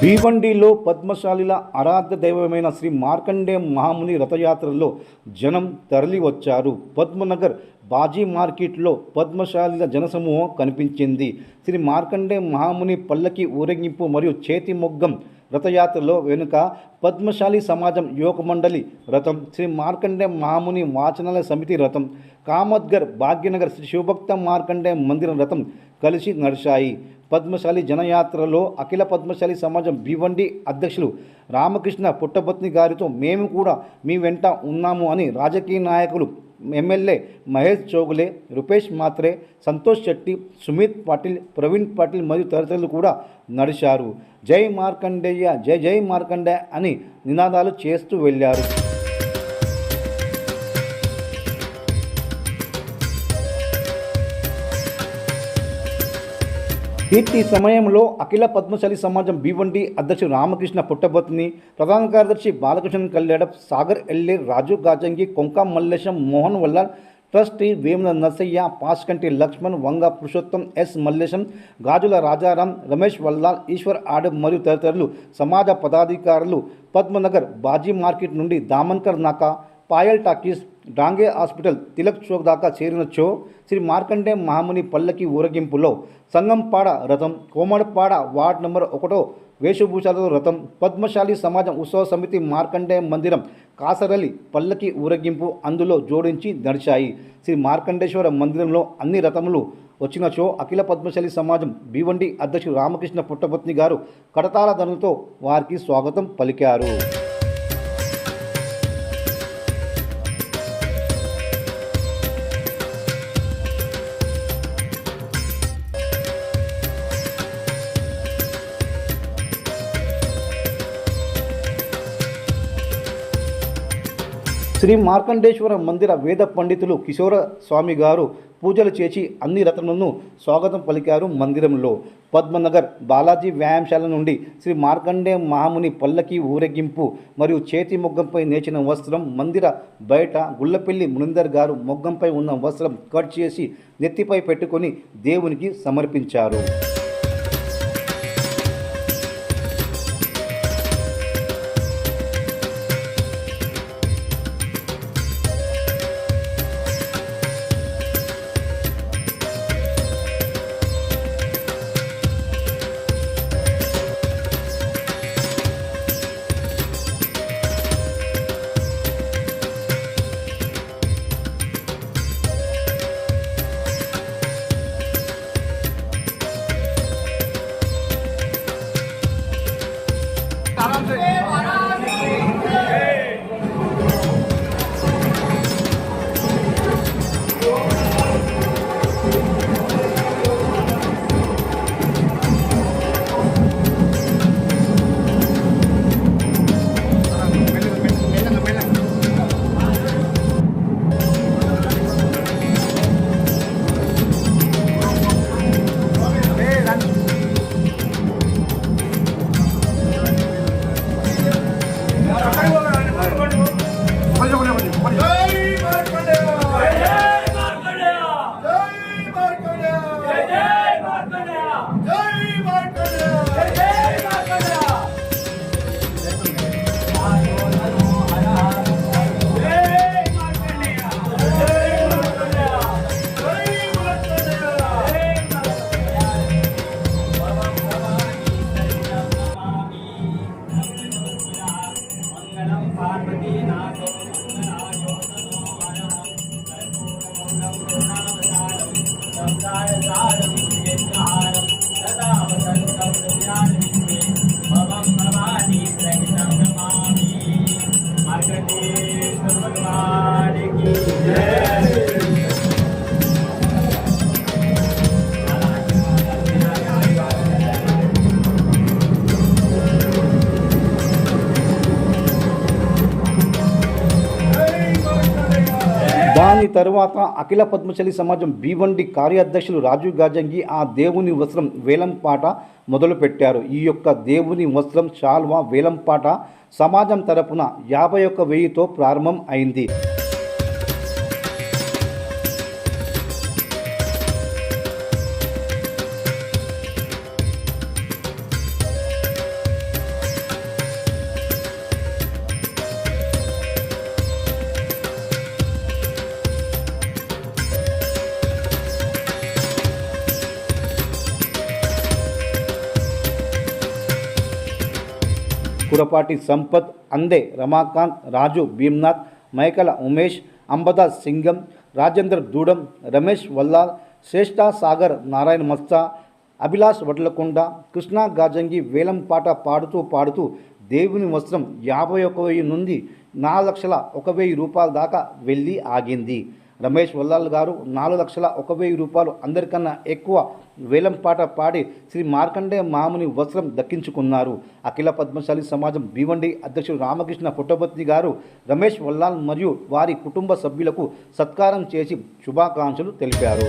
భీవండిలో పద్మశాలిల ఆరాధ్య దైవమైన శ్రీ మార్కండే మహాముని రథయాత్రలో జనం తరలి వచ్చారు పద్మనగర్ బాజీ మార్కెట్లో పద్మశాలిల జనసమూహం కనిపించింది. శ్రీ మార్కండే మహాముని పల్లకి ఊరేగింపు మరియు చేతి మొగ్గం రథయాత్రలో వెనుక పద్మశాలి సమాజం యువక మండలి రథం శ్రీ మార్కండే మహాముని వాచనాల సమితి రథం కామద్గర్ భాగ్యనగర్ శ్రీ శివభక్త మార్కండే మందిరం రథం కలిసి నడిచాయి. పద్మశాలి జనయాత్రలో అఖిల పద్మశాలి సమాజం భివండి అధ్యక్షులు రామకృష్ణ పుట్టపత్ని గారితో మేము కూడా మీ వెంట ఉన్నాము అని రాజకీయ నాయకులు ఎమ్మెల్యే మహేష్ చౌగులే రూపేష్ మాత్రే సంతోష్ శెట్టి సుమిత్ పాటిల్ ప్రవీణ్ పాటిల్ మరియు తదితరులు కూడా నడిచారు. జై మార్కండేయ జై జై మార్కండేయ అని నినాదాలు చేస్తూ వెళ్ళారు. ఇట్టి సమయంలో అఖిల పద్మశాలి సమాజం బీవండి అధ్యక్షుడు రామకృష్ణ పుట్టబత్ని ప్రధాన కార్యదర్శి బాలకృష్ణ కళ్యాణ సాగర్ ఎల్లి రాజు గాజంగి కొంక మల్లేశం మోహన్ వల్లాల్ ట్రస్టీ వేముల నర్సయ్య పాస్కంటి లక్ష్మణ్ వంగ పురుషోత్తం ఎస్ మల్లేశం గాజుల రాజారాం రమేష్ వల్లాల్ ఈశ్వర్ ఆడ మరియు తదితరులు సమాజ పదాధికారులు. పద్మనగర్ బాజీ మార్కెట్ నుండి దామన్కర్ నాకా పాయల్ టాకీస్ డాంగే హాస్పిటల్ తిలక్ చౌక్ దాకా చేరినచ్చో శ్రీ మార్కండే మహాముని పల్లకి ఊరేగింపులో సంగంపాడ రథం కోమడపాడ వార్డ్ నంబర్ ఒకటో వేషభూషాలతో రథం పద్మశాలి సమాజం ఉత్సవ సమితి మార్కండే మందిరం కాసరలి పల్లకి ఊరేగింపు అందులో జోడించి నడిచాయి. శ్రీ మార్కండేశ్వర మందిరంలో అన్ని రథములు వచ్చినచో అఖిల పద్మశాలి సమాజం భీవండి అధ్యక్షుడు రామకృష్ణ పుట్టపత్ని గారు కడతాల ధనులతో వారికి స్వాగతం పలికారు. శ్రీ మార్కండేశ్వర మందిర వేద పండితులు కిశోర స్వామి గారు పూజలు చేసి అన్ని రత్నలను స్వాగతం పలికారు మందిరంలో. పద్మనగర్ బాలాజీ వ్యాయామశాల నుండి శ్రీ మార్కండే మహాముని పల్లకి ఊరేగింపు మరియు చేతి మొగ్గంపై నేచిన వస్త్రం మందిర బయట గుల్లపెల్లి మునిందర్ గారు మొగ్గంపై ఉన్న వస్త్రం కట్ చేసి నెత్తిపై పెట్టుకొని దేవునికి సమర్పించారు. আরামসে దాని తరువాత అఖిల పద్మశాలి సమాజం బీవండి కార్యాధ్యక్షులు రాజీవ్ గాజంగి ఆ దేవుని వస్త్రం వేలంపాట మొదలుపెట్టారు. ఈ యొక్క దేవుని వస్త్రం శాల్వా వేలంపాట సమాజం తరపున యాభై ఒక్క వెయ్యితో ప్రారంభం అయింది. కురపాటి సంపత్ అందే రమాకాంత్ రాజు భీమ్నాథ్ మైకల ఉమేష్ అంబదా సింగం రాజేంద్ర దూడం రమేష్ వల్లాల్ శ్రేష్ఠ సాగర్ నారాయణ మస్తా అభిలాష్ వడ్లకొండ కృష్ణ గాజంగి వేలం పాట పాడుతూ పాడుతూ దేవుని వస్త్రం యాభై ఒక వెయ్యి నుండి నాలుగు లక్షల ఒక వెయ్యి రూపాయల దాకా వెళ్ళి ఆగింది. రమేష్ వల్లాల్ గారు నాలుగు లక్షల ఒక వెయ్యి రూపాయలు అందరికన్నా ఎక్కువ వేలంపాట పాడి శ్రీ మార్కండే మాముని వస్త్రం దక్కించుకున్నారు. అఖిల పద్మశాలి సమాజం భీవండి అధ్యక్షుడు రామకృష్ణ పుట్టపత్ని గారు రమేష్ వల్లాల్ మరియు వారి కుటుంబ సభ్యులకు సత్కారం చేసి శుభాకాంక్షలు తెలిపారు.